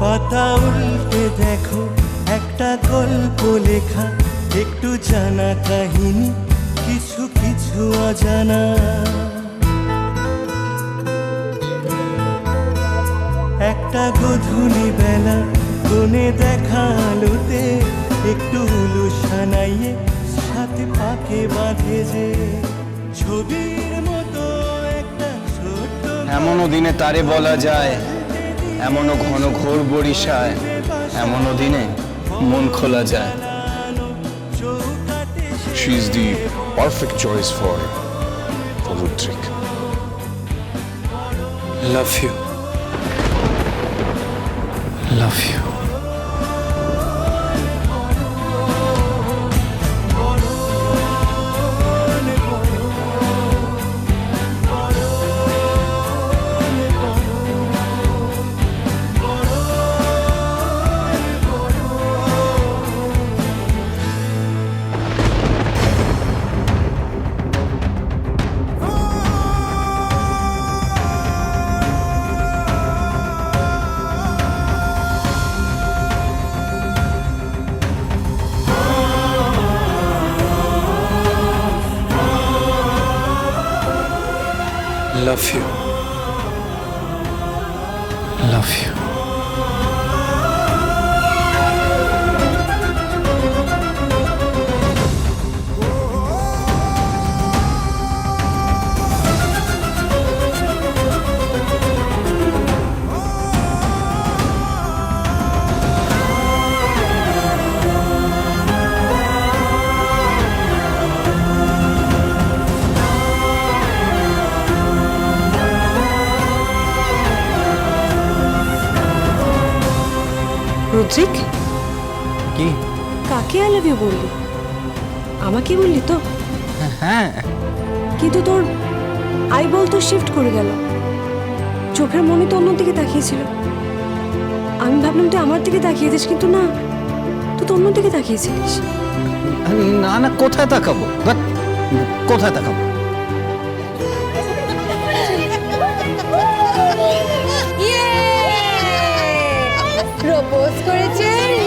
পাতা উল্টে দেখো, একটা গল্প লেখা, একটু জানা কাহিনী, কিছু কিছু অজানা। একটা গধূলি বেলা, কোণে দেখা আলোতে, একটু উলু সানাইয়ে সাথে পাকে বাঁধে যে। ছবির মতো একটা ছোট্ট এমনও দিনে তারে বলা যায় এমনও ঘন ঘোর বরিশায় এমনও দিনে মন খোলা যায় Love you. Love you love you love you Rudrik? কি? কাকে আই লাভ ইউ বললি? আমাকে বললি তো? হ্যাঁ। কিন্তু তোর আই বল তো শিফট করে গেল। চোখের মনে তো অন্যদিকে তাকিয়েছিল। আমি ভাবলাম তুই আমার দিকে তাকিয়েছিস কিন্তু না তুই তো অন্যদিকে তাকিয়েছিলিস। না না কোথায় তাকাবো? বাট কোথায় তাকাবো? প্রপোজ করেছে লাভ ইউ বলে